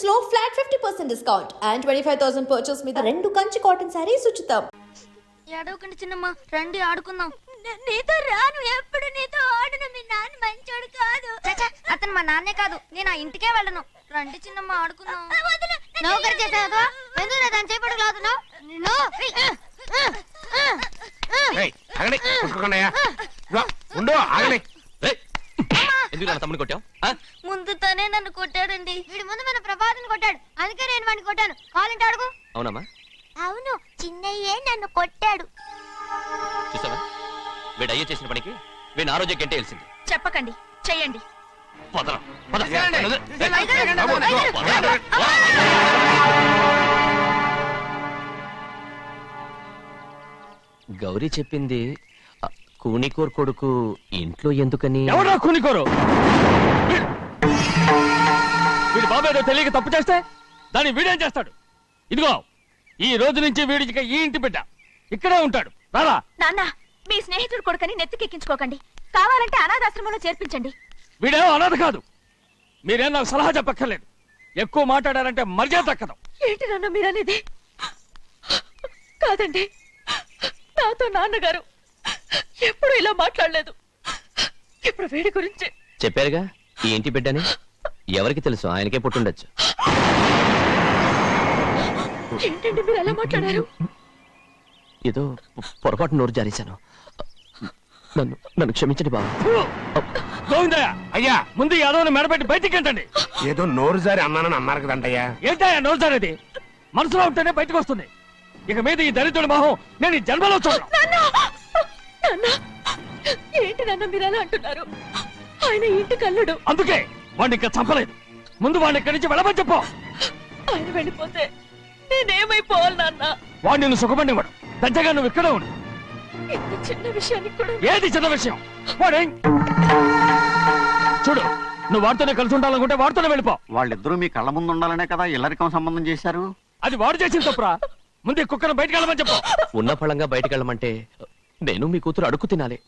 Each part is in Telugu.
కలెక్షన్స్లో flat fifty percent discount and twenty five thousand purchase మీద రెండు కంచి కాటన్ శారీస్ ఉచితం. ఏడవకండి చిన్నమ్మ రండి ఆడుకుందాం. నీతో రాను ఎప్పుడు నీతో ఆడను మీ నాన్న మంచోడు కాదు. అతను మా నాన్నే కాదు నేను ఆ ఇంటికే వెళ్ళను. రండి చిన్నమ్మ ఆడుకుందాం. నౌకరు చేసావు? ఎందుకు దాని చేపడు కాదు ఉండు ఏయ్! ఎందుకు నా తమ్ముని కొట్టావు? ముందు తనే నన్ను కొట్టాడండి. వీడి ముందు మన ప్రభాతం కొట్టాడు. అందుకే నేను వాడిని కొట్టాను. కావాలంటే అడుగు. అవునమ్మా. అవును చిన్నయ్యే నన్ను కొట్టాడు. చూసావా? వీడు అయ్యే చేసిన పనికి వీడిని తెలిసింది చెప్పకండి చెయ్యండి. పదరా పద. గౌరీ చెప్పింది కూనికోర్ కొడుకు ఇంట్లో ఎందుకని? ఎవరా కూనికోరు? వీడు- వీడి బాబు ఏదో తెలియక తప్పు చేస్తే దాన్ని వీడేం చేస్తాడు? ఇదిగో ఈ రోజు నుంచి వీడికి ఈ ఇంటి బిడ్డ. ఇక్కడే ఉంటాడు. నాన్న మీ స్నేహితుడు కొడుకని నెత్తికెక్కించుకోకండి. కావాలంటే అనాథాశ్రమంలో చేర్పించండి. వీడేమో అనాథ కాదు. మీరేం నాకు సలహా చెప్పక్కర్లేదు. ఎక్కువ మాట్లాడారంటే మర్యాద తక్కదు ఏంటి నాన్న మీరనేది? కాదండి. నాతో నాన్నగారు ఎప్పుడు ఇలా మాట్లాడలేదు. ఇప్పుడు వీడి గురించి చెప్పారుగా? ఈ ఇంటి బిడ్డని? ఎవరికి తెలుసు? ఆయనకే పుట్టుండొచ్చు. ఏంటండి మీరు ఎలా మాట్లాడారు? ఏదో పొరపాటు నోరు జారేశాను. నన్ను నన్ను క్షమించండి బాబు. గోవిందయ్య! అయ్యా ముందు ఈ అదవుని మెడపెట్టి బయటికి ఏంటండి ఏదో నోరు జారి అన్నానని అన్నారు కదంటయ్యా ఏంటయ్యా నోరు జారేది? మనసులో ఉంటేనే బయటకు వస్తుంది. ఇక మీద ఈ దరిద్రుడి మొహం నేను ఈ జన్మలో చూడను. నాన్న ఏంటి నాన్న మీరు ఎలా అంటున్నారు? ఆయన ఇంటి కల్లుడు. అందుకే వాడిని ఇంకా చంపలేదు. ముందు వాడిని ఇక్కడి నుంచి వెళ్ళమని చెప్పు. ఆయన వెళ్ళిపోతే నేనేమైపోవాలి నాన్న? వాడిని నువ్వు సుఖపడివాడు దచ్చగా నువ్వు ఇక్కడే ఉండు. ఇంత చిన్న విషయానికి కూడా ఏది చిన్న విషయం? వాడే చూడు నువ్వు వాడితోనే కలిసి ఉండాలనుకుంటే వాడితోనే వెళ్ళిపో. వాళ్ళిద్దరూ మీ కళ్ళ ముందు ఉండాలనే కదా ఇల్లరికం సంబంధం చేశారు? అది వాడు చేసిన తప్పురా. ముందు ఈ కుక్కను బయటకు వెళ్ళమని చెప్పు. ఉన్న ఫలంగా బయటకు వెళ్ళమంటే నేను మీ కూతురు అడుగు తినాలి.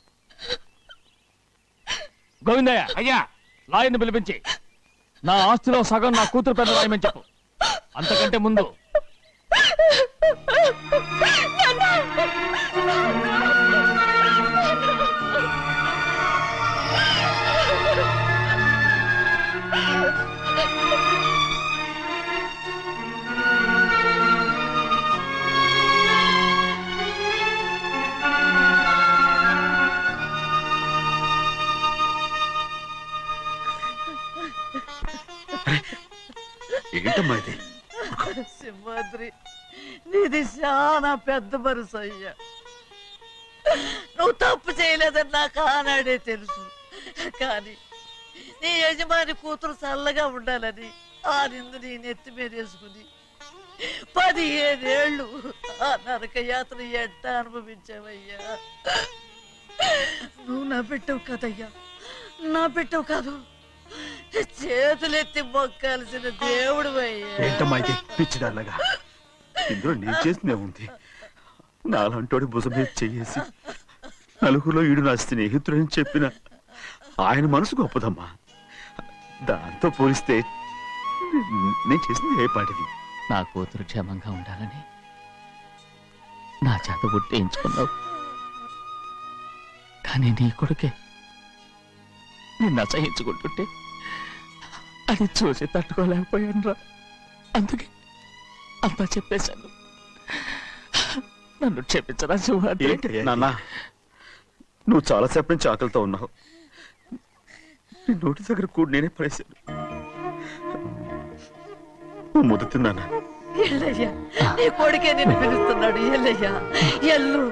గోవిందయ్య అయ్యా లాయర్ని పిలిపించి. నా ఆస్తిలో సగం నా కూతురు పెద్ద రాయమని చెప్పు. అంతకంటే ముందు. పెద్ద మనసు అయ్యా. నువ్వు తప్పు చేయలేదని నాకు ఆనాడే తెలుసు. కానీ నీ యజమాని కూతురు చల్లగా ఉండాలని ఆ నిందు నీ నెత్తి మీద వేసుకుని పదిహేనేళ్ళు ఆ నరక యాత్ర ఎంత అనుభవించావయ్యా? నువ్వు నా పెట్టవు కదయ్యా. నా పెట్టవు కాదు. చేతులెత్తి మొక్కాల్సిన దేవుడు అయ్యా. ఏంటమ్మా ఇది? ఇందులో నేను చేసినే ఉంది. నాలంటోడి భుజం మీద చెయ్యేసి నలుగురిలో ఈడు నా స్నేహితుడని చెప్పిన ఆయన మనసు గొప్పదమ్మా. దాంతో పోలిస్తే నేను చేసింది ఏ పాటిది? నా కూతురు క్షేమంగా ఉండాలని నా చేత గుట్టేయించుకున్నావు కానీ నీ కొడుకే నిన్ను అసహించుకుంటుంటే అది చూసి తట్టుకోలేకపోయాను రా అందుకే అంతా చెప్పేశాను. నన్ను క్షమించరా సింహాద్రి నాన్న నువ్వు చాలాసేపు నుంచి ఆకలితో ఉన్నావు. నీ నోటి దగ్గర కూడా నేనే పడేశాను. నువ్వు ముద్దు తిన్నానా? ఎల్లయ్యా నీ కొడుకే నిన్ను పిలుస్తున్నాడు. ఎల్లయ్యా ఎల్లు.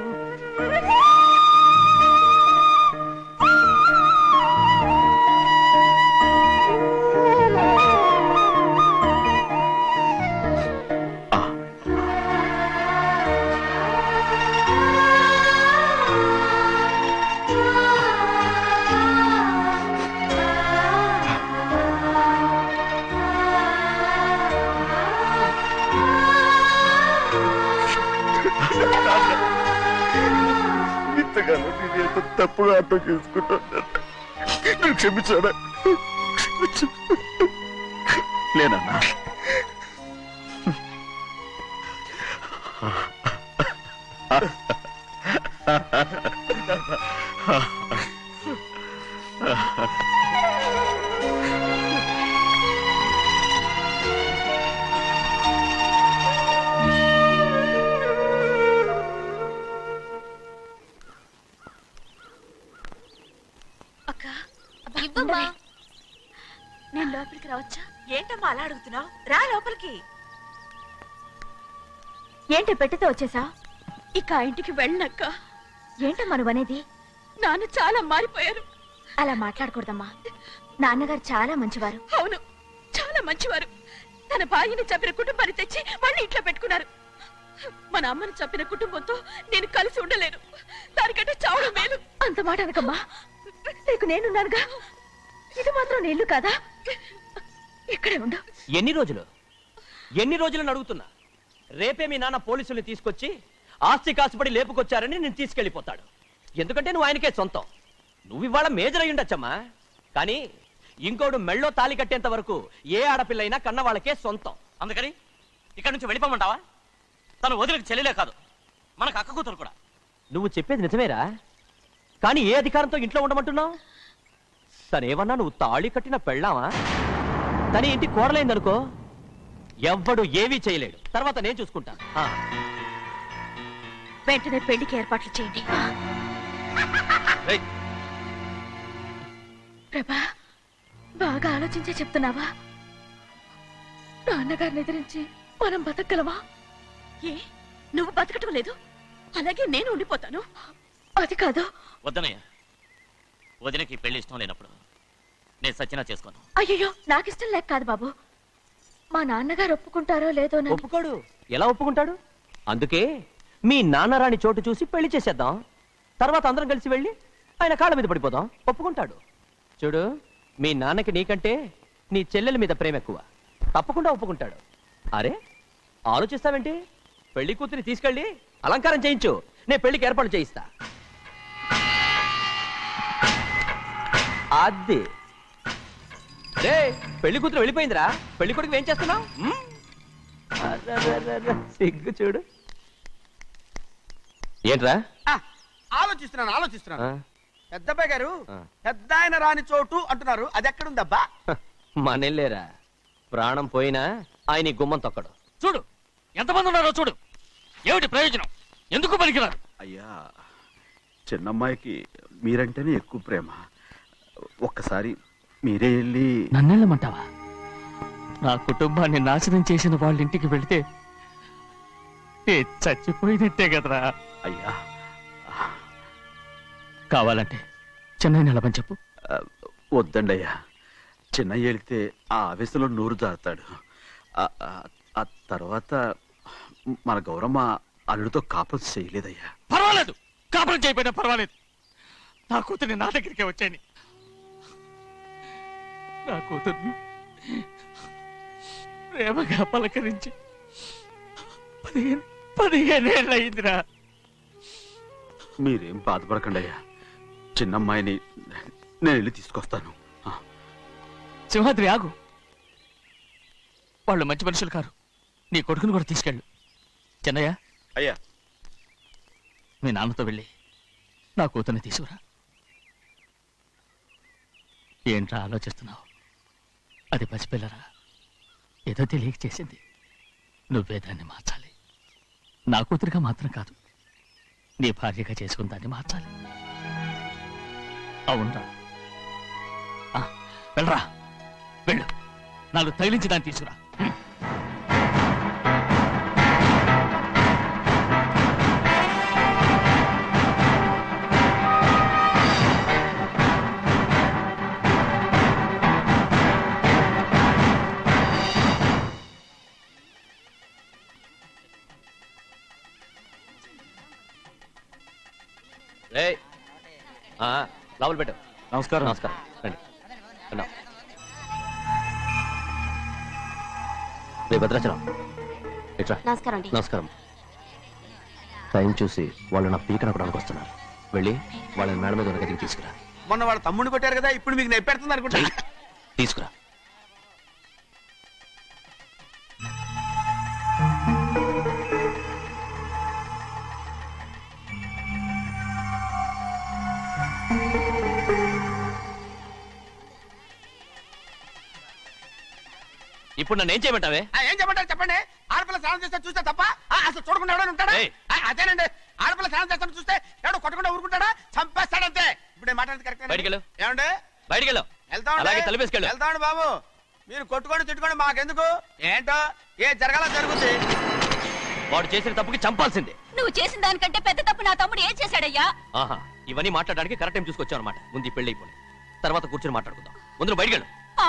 అర్థం చేసుకుంటాను క్షమించాడా లేనన్నా ha ha ha. అలా అడుగుతున్నావు? రా లోపలికి. ఏంటి పెట్టితే వచ్చేసా ఇక ఆ ఇంటికి వెళ్ళనక్క. ఏంటమ్మా నువ్వు అనేది? నాన్న చాలా మారిపోయారు. అలా మాట్లాడకూడదమ్మా. నాన్నగారు చాలా మంచివారు. అవును చాలా మంచివారు. తన భార్యని చంపిన కుటుంబాన్ని తెచ్చి మళ్ళీ ఇంట్లో పెట్టుకున్నారు. మన అమ్మని చంపిన కుటుంబంతో నేను కలిసి ఉండలేను. దానికంటే చావడం మేలు. అంత మాట అనకమ్మా. నీకు నేనున్నానుగా. ఇది మాత్రం నీళ్ళు కాదా? ఇక్కడే ఉండు. ఎన్ని రోజులు? ఎన్ని రోజులను అడుగుతున్నా? రేపే మీ నాన్న పోలీసుల్ని తీసుకొచ్చి ఆస్తి కాసుపడి లేపుకొచ్చారని నేను తీసుకెళ్ళిపోతాడు. ఎందుకంటే నువ్వు ఆయనకే సొంతం. నువ్వు ఇవాళ మేజర్ అయి ఉండొచ్చమ్మా కానీ ఇంకోడు మెళ్ళో తాలి కట్టేంత వరకు ఏ ఆడపిల్లైనా కన్న వాళ్ళకే సొంతం. అందుకని ఇక్కడ నుంచి వెళ్ళిపోమంటావా? తను వదిలికి చెల్లెలే కాదు. మనకు అక్క కూతురు కూడా. నువ్వు చెప్పేది నిజమేరా? కానీ ఏ అధికారంతో ఇంట్లో ఉండమంటున్నావు? తనేమన్నా నువ్వు తాళి కట్టిన పెళ్ళావా తన ఇంటి కోడలైందనుకో ఎవ్వడు ఏమీ చేయలేడు. తర్వాత నేను చూసుకుంటా. ఆ, వెంటనే పెళ్ళికి ఏర్పాట్లు చేయండి. రేయ్, ప్రభా బాగా ఆలోచించే చెప్తున్నావా? నాన్నగారిని ఎదిరించి మనం బతకగలవా ఏ? నువ్వు బతకటం లేదు. అలాగే నేను ఉండిపోతాను. అది కాదు. వద్దనయ్య. వదినకి పెళ్ళి ఇష్టం లేనప్పుడు. నేను సచ్చినా చేసుకోను. అయ్యో నాకు ఇష్టం లేక కాదు బాబు. మా నాన్నగారు ఒప్పుకుంటారో లేదో ఒప్పుకోడు. ఎలా ఒప్పుకుంటాడు? అందుకే మీ నాన్నరాని చోటు చూసి పెళ్ళి చేసేద్దాం. తర్వాత అందరం కలిసి వెళ్ళి ఆయన కాళ్ళ మీద పడిపోదాం. ఒప్పుకుంటాడు. చూడు మీ నాన్నకి నీకంటే నీ చెల్లెల మీద ప్రేమ ఎక్కువ. తప్పకుండా ఒప్పుకుంటాడు. అరే ఆలోచిస్తావేంటి? పెళ్ళి కూతురి తీసుకెళ్ళి అలంకారం చేయించు. నేను పెళ్ళికి ఏర్పాటు చేయిస్తా. అది. రే పెళ్ళి కూతురు వెళ్ళిపోయిందిరా. పెళ్ళి కొడుకు ఏం చేస్తున్నావు? సిగ్గు చూడు. ఏంట్రా? ఆలోచిస్తున్నాను ఆలోచిస్తున్నాను. ఆ, పెద్దబ్బాయి గారు ఆ. పెద్ద ఆయన రాని చోటు అంటున్నారు. అది ఎక్కడుందబ్బా? మనెళ్ళేరా. ప్రాణం పోయినా ఆయన ఈ గుమ్మం తొక్కడు. చూడు ఎంతమంది ఉన్నారో చూడు. ఏమిటి ప్రయోజనం? ఎందుకు పనికిరారు? అయ్యా చిన్నమ్మాయికి మీరంటేనే ఎక్కువ ప్రేమ. ఒక్కసారి మీరే వెళ్ళి నన్నెళ్ళమంటావా? నా కుటుంబాన్ని నాశనం చేసిన వాళ్ళ ఇంటికి వెళితే నే చచ్చిపోయినట్టే కదరా. అయ్యా. కావాలంటే చెన్నై నిలబని చెప్పు. వద్దండి అయ్యా చిన్నయ్య వెళితే ఆ ఆవేశంలో నోరు జారుతాడు. ఆ- ఆ- ఆ తర్వాత మన గౌరమ్మ అల్లుడితో కాపం చేయలేదయ్యా. పర్వాలేదు. కాపురం చేయకపోయినా పర్వాలేదు. నా కూతుర్ని నా దగ్గరికే వచ్చాయని నా కూతుర్ని ప్రేమగా పలకరించి పదిహేను పదిహేనేళ్ళు అయిందిరా మీరేం బాధపడకండి అయ్యా చిన్నమ్మాయిని నేను వెళ్ళి తీసుకొస్తాను. సింహాద్రి ఆగు. వాళ్ళు మంచి మనుషులు కారు. నీ కొడుకుని కూడా తీసుకెళ్ళు. చెన్నయ్య. అయ్యా. మీ నాన్నతో వెళ్ళి నా కూతుర్ని తీసుకురా. ఏంట్రా ఆలోచిస్తున్నావు? అది పసిపిల్లరా. ఏదో తెలియక చేసింది. నువ్వే దాన్ని మార్చాలి. నా కూతురిగా మాత్రం కాదు. నీ భార్యగా చేసుకుని దాన్ని మార్చాలి. అవునరా. ఆ, వెళ్ళరా. వెళ్ళు. నాలుగు తగిలించి దాన్ని తీసుకురా. లోపల పెట్టు. నమస్కారం. నమస్కారం. రండి. రండి. రే భద్రాచలం. ఇట్రా నమస్కారం అండి. నమస్కారం. టైం చూసి వాళ్ళు నా పీక నక్కడానికి వస్తున్నారు. వెళ్ళి వాళ్ళని మేడ మీద ఉన్న గదికి తీసుకురా. మొన్న వాళ్ళ తమ్ముడిని కొట్టారు కదా ఇప్పుడు మీకు నెప్పెడుతుంది అనుకుంటా. తీసుకురా. ఇప్పుడు నన్ను ఏం చేయమంటావే? ఆ, ఏం చెప్పంటారు చెప్పండి? ఆడపిల్ల స్నానం చేస్తే చూస్తే తప్ప? ఆ, అసలు చూడకుండా ఎవడైనా ఉంటాడా? ఏయ్. ఆ, అదేనండి. ఆడపిల్ల స్నానం చేస్తాను చూస్తే ఎవడో కొట్టకుండా ఊరుకుంటాడా? చంపేస్తాడంతే. ఇప్పుడు మాట్లాడేది కరెక్ట్ బయటికెళ్ళు. ఏమండి? అలాగే తలపేసుకెళ్ళు. వెళ్తామండి బాబు. మీరు కొట్టుకోండి తిట్టుకోండి మాకెందుకు? ఏంటో? ఏ జరగాల జరుగుతుంది వాడు చేసిన తప్పుకి చంపాల్సిందే. నువ్వు చేసిన దానికంటే పెద్ద తప్పు నా తమ్ముడు ఏం చేశాడయ్యా? ఆహా ఇవన్నీ మాట్లాడడానికి కరెక్ట్ టైం చూసుకొచ్చావు అనమాట ముందు ఈ పెళ్ళి అయిపోయి తర్వాత కూర్చొని మాట్లాడుకుందాం. ముందు నువ్వు బయటికెళ్ళు. ఆ,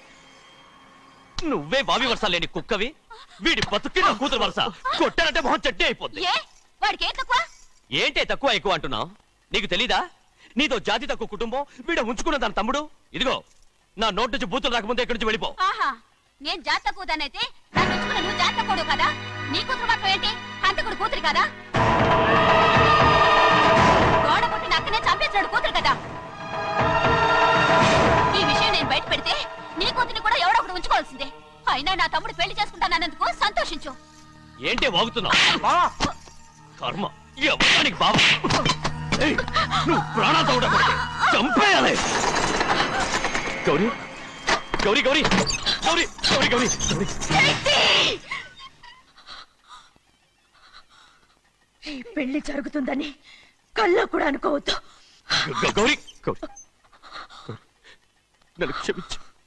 నువ్వే బావి వరుస లేని కుక్కవి? వీడి బతుక్కి నా కూతురు వరుస. కొట్టానంటే మొహం చెట్టే అయిపోద్ది. ఏ? వాడికి ఏం తక్కువ? ఏంటే తక్కువ ఎక్కువ అంటున్నావు? నీకు తెలీదా? నీతో జాతి తక్కువ కుటుంబం వీడ ఉంచుకున్న దాని తమ్ముడు? ఇదిగో నా నోటి నుంచి బూతులు రాకముందే ఇక్కడి నుంచి వెళ్ళిపో. ఆహా నేను జాత కూదానైతే నన్ను ఉంచుకున్న నువ్వు జాత కూడు కదా? నీ కూతురు మాత్రం ఏంటి? హంతకుడు కూతురు కదా? గోడ పుట్టిన అక్కనే చంపేసినాడు కూతురు కదా? ఈ విషయం నేను బయట పెడితే నీ కూతురిని కూడా ఎవడో ఒకడు ఉంచుకోవాల్సిందే. అయినా నా తమ్ముడు పెళ్ళి చేసుకుంటానన్నందుకు సంతోషించు. ఏంటే వాగుతున్నావు? కర్మ. ఎవరికి బాబా ఏయ్, నువ్వు ప్రాణాలతో ఉండకూడదు చంపేయాలి. గౌరీ గౌరీ గౌరీ గౌరీ గౌరీ గౌరీ గౌరీ. ఈ పెళ్ళి జరుగుతుందని కల్లో కూడా అనుకోవద్దు. గౌరీ గౌరీ, నన్ను క్షమించు.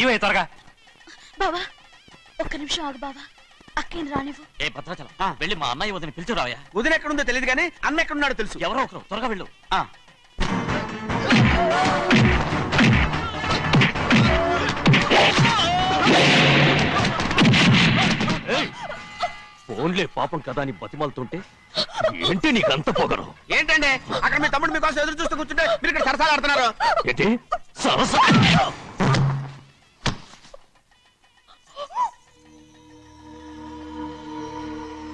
ఇవే త్వరగా? బావా ఒక్క నిమిషం ఆగు బావా. అక్కేం రానివ్వు. ఏ భద్రాచలం వెళ్ళి మా అన్నయ్య వదిన పిలిచిరావయ్యా వదిన ఎక్కడుందో తెలియదు కానీ అన్న ఎక్కడున్నాడో తెలుసు. ఎవరో ఒకరు త్వరగా వెళ్ళు! ఫోన్లే పాపం కదా అని బతిమాలుతుంటే ఏంటి నీకంత పొగరు? ఏంటండి? అక్కడ మీ తమ్ముడు మీకోసం ఎదురు చూస్తూ కూర్చుంటే మీరు ఇక్కడ సరసాలు ఆడుతున్నారు. ఏంటి? సరస?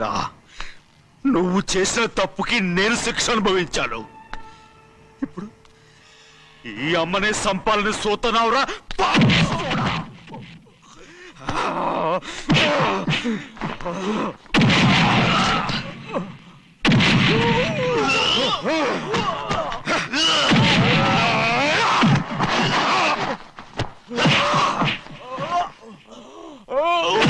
ఉండాలనేరా నువ్వు చేసిన తప్పుకి నేను శిక్ష అనుభవించాను. ఇప్పుడు ఈ అమ్మనే సంపాలని సూతనావురా? Oh!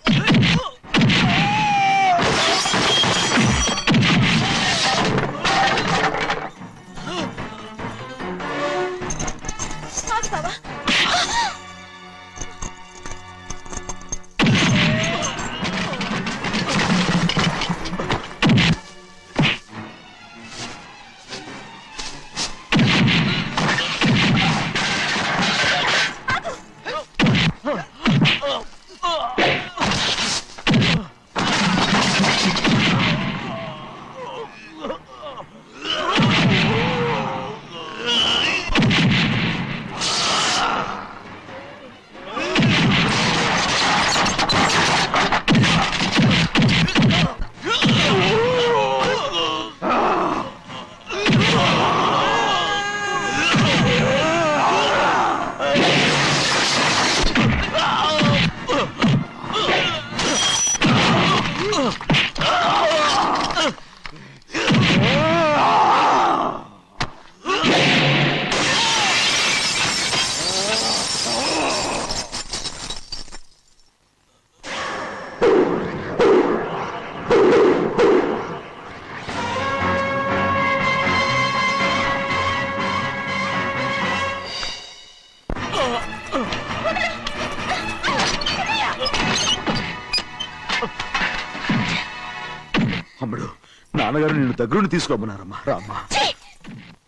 దగ్గరుండి తీసుకోమన్నారమ్మా. రామ్మా!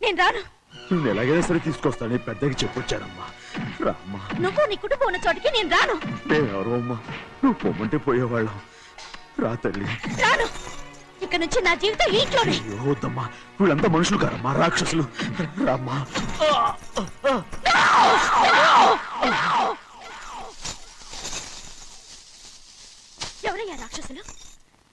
నేను రాను. నేను ఎలాగైనా సరే తీసుకొస్తానని పెద్దకి చెప్పొచ్చానమ్మా. రామ్మా. నువ్వు నీ కుటుంబం ఉన్న చోటికి నేను రాను. మేమెవరో అమ్మా. నువ్వు పొమ్మంటే పోయేవాళ్ళం. రా తల్లి. రాను. ఇక నుంచి నా జీవితం ఈ ఇంట్లోనే. అయ్యో వద్దమ్మా. వీళ్ళంతా మనుషులు కారమ్మా రాక్షసులు. రామ్మా. ఎవరయ్యా రాక్షసులు?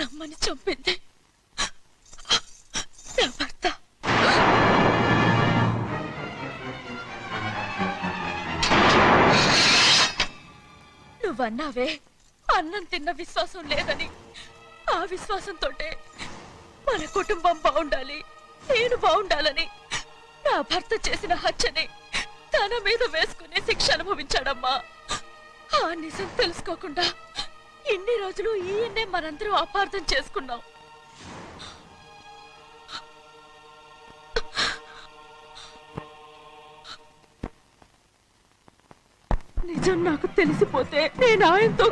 అమ్మని చంపింది. నా భర్త. నువ్వన్నావే అన్నం తిన్న విశ్వాసం లేదని. ఆ విశ్వాసంతో మన కుటుంబం బాగుండాలి నేను బాగుండాలని. నా భర్త చేసిన హత్యని తన మీద వేసుకుని శిక్ష అనుభవించాడమ్మా. ఆ నిజం తెలుసుకోకుండా ఇన్ని రోజులు ఈయన్నే మనందరం అపార్థం చేసుకున్నాం. నిజం నాకు తెలిసిపోతే నేను ఆయనతో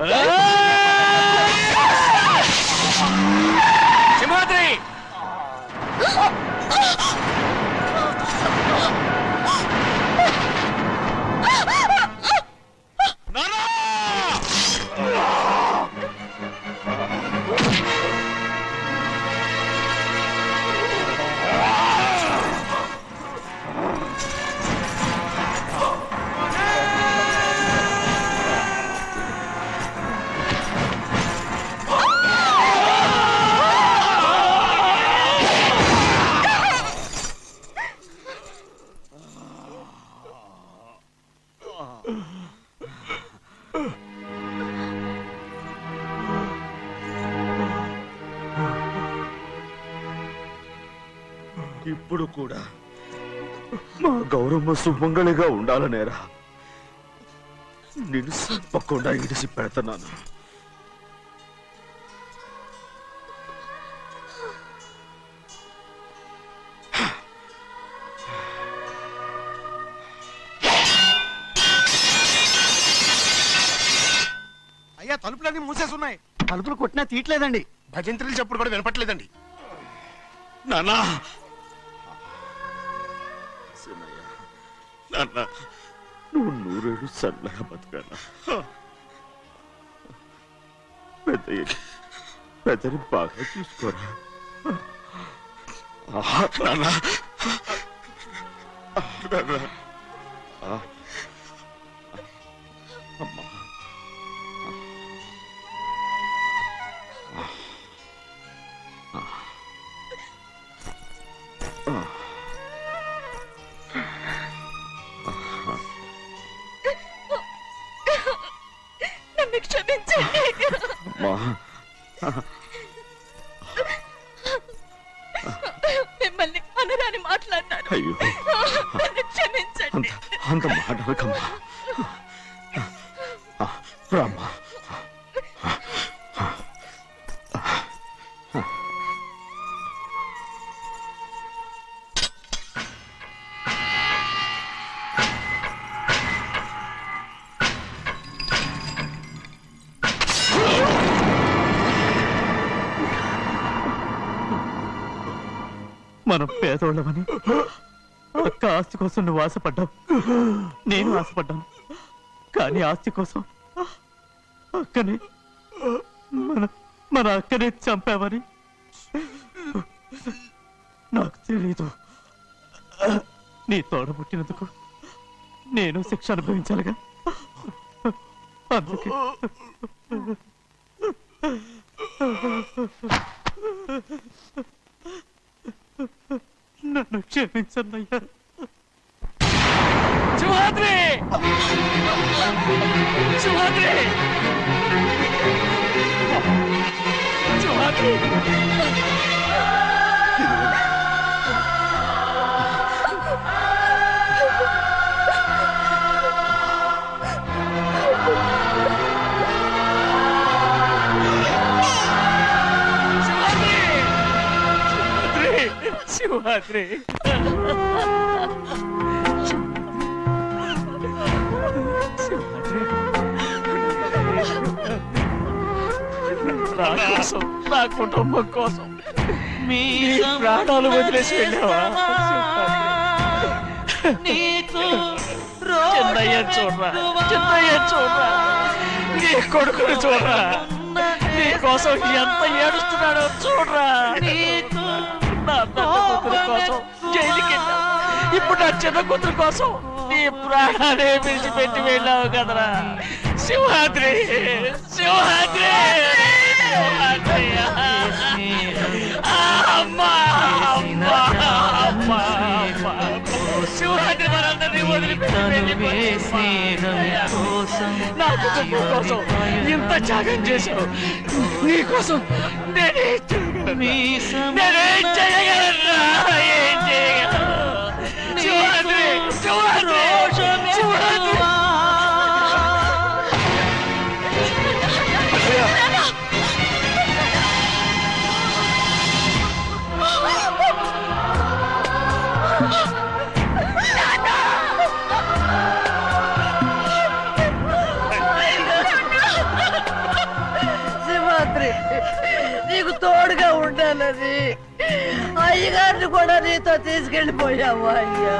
సింహాద్రి! కూడా. మా గౌరమ్మ సుమంగళిగా ఉండాలనేరా. నేను తప్పకుండా ఇడిసి పెడతాను అయ్యా తలుపులన్నీ మూసేసి ఉన్నాయి తలుపులు కొట్టినా తీయట్లేదండి. భజంత్రులు చెప్పుడు కూడా వినపట్లేదండి. నాన్నా నాన్న. నువ్వు నూరేడు సన్నగా బతకాల పెద్దయ్య పెద్దని బాగా చూసుకోరా. ఆహా, నాన్న. ఆ, నాన్న. మనం పేదోళ్ళమని. అక్క ఆస్తి కోసం నువ్వు ఆశపడ్డావు. నేను ఆశపడ్డాను. కానీ ఆస్తి కోసం అక్కని మన మన అక్కనే చంపావని నాకు తెలీదు. నీ తోడ పుట్టినందుకు నేను శిక్ష అనుభవించాలిగా. అందుకే క్షమించండి అయ్యా సింహాద్రి సింహాద్రి సింహాద్రి సింహాద్రి నా కోసం నా కుటుంబం కోసం మీ ప్రాణాలు వదిలేసి వెళ్ళావా? చిన్నయ్య చూడరా చిన్నయ్య చూడరా నీ కొడుకుని చూడరా నీ కోసం ఎంత ఏడుస్తున్నాడో చూడరా. నా పెద్ద కూతురు కోసం జైలుకి వెళ్ళావు ఇప్పుడు నా చిన్న కూతురు కోసం నీ ప్రాణాలే విడిచిపెట్టి వెళ్ళావు కదరా. సింహాద్రి సింహాద్రి సింహాద్రి ఆ, అమ్మా అమ్మా అమ్మా. తను వేసే వెళ్ళిపోయింది. నా కోసం ఇంత త్యాగం చేశావు నీ కోసం నేనే Oh! ఉన్నది. అయ్యగారిని కూడా నీతో తీసుకెళ్ళిపోయావు అయ్యా.